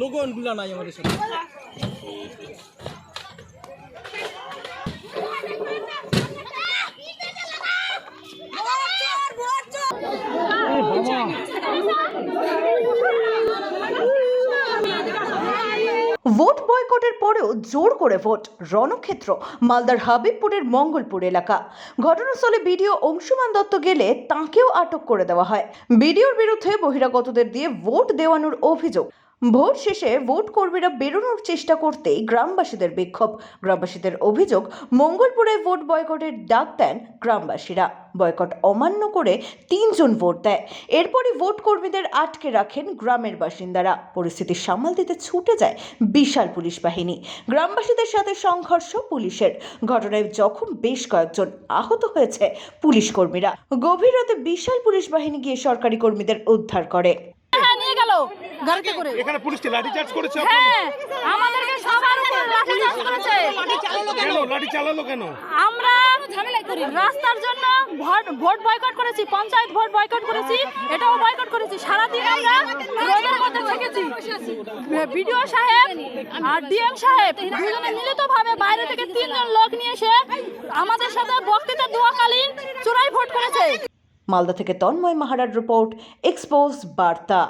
লোগনগুলো নাই আমাদের সাথে। ভোট বয়কটের পরেও জোর করে ভোট রণক্ষেত্র, মালদার হাবিবপুরের মঙ্গলপুর এলাকা। ঘটনাস্থলে বিডিও অংশুমান দত্ত গেলে তাঁকেও আটক করে দেওয়া হয়। বিডিওর বিরুদ্ধে বহিরাগতদের দিয়ে ভোট দেওয়ানোর অভিযোগ। ভোট শেষে ভোট কর্মীরা বেরোনোর চেষ্টা করতেই গ্রামবাসীদের বিক্ষোভ। গ্রামবাসীদের অভিযোগ, মঙ্গলপুরে ভোট বয়কটের ডাক দেন গ্রামবাসীরা। বয়কট অমান্য করে তিনজন ভোট দেয়। এরপরই ভোট কর্মীদের আটকে রাখেন গ্রামের বাসিন্দারা। পরিস্থিতি সামাল দিতে ছুটে যায় বিশাল পুলিশ বাহিনী। গ্রামবাসীদের সাথে সংঘর্ষ পুলিশের। ঘটনায় জখম বেশ কয়েকজন আহত হয়েছে পুলিশ কর্মীরা। গভীর রাতে বিশাল পুলিশ বাহিনী গিয়ে সরকারি কর্মীদের উদ্ধার করে। গেল গাড়িতে করে এখানে পুলিশকে লাঠিচার্জ করেছে হ্যাঁ আমাদেরকে সবার উপর লাঠিচার্জ করেছে। কেন? লাঠি চালালো কেন? আমরা ঝামেলাই করি রাস্তার জন্য ভোট ভোট বয়কট করেছি পঞ্চায়েত ভোট বয়কট করেছি এটাও বয়কট করেছি। সারাদিন আমরা রোদের মধ্যে থেকেছি। বিডিও সাহেব আর ডিএম সাহেব দুজনে মিলিতভাবে বাইরে থেকে তিনজন লোক নিয়ে এসে আমাদের সাথে বক্তৃতা দোয়াকালীন চূড়াই ভোট করেছে। মালদা থেকে তন্ময় মাহারার রিপোর্ট এক্সপোজ বার্তা।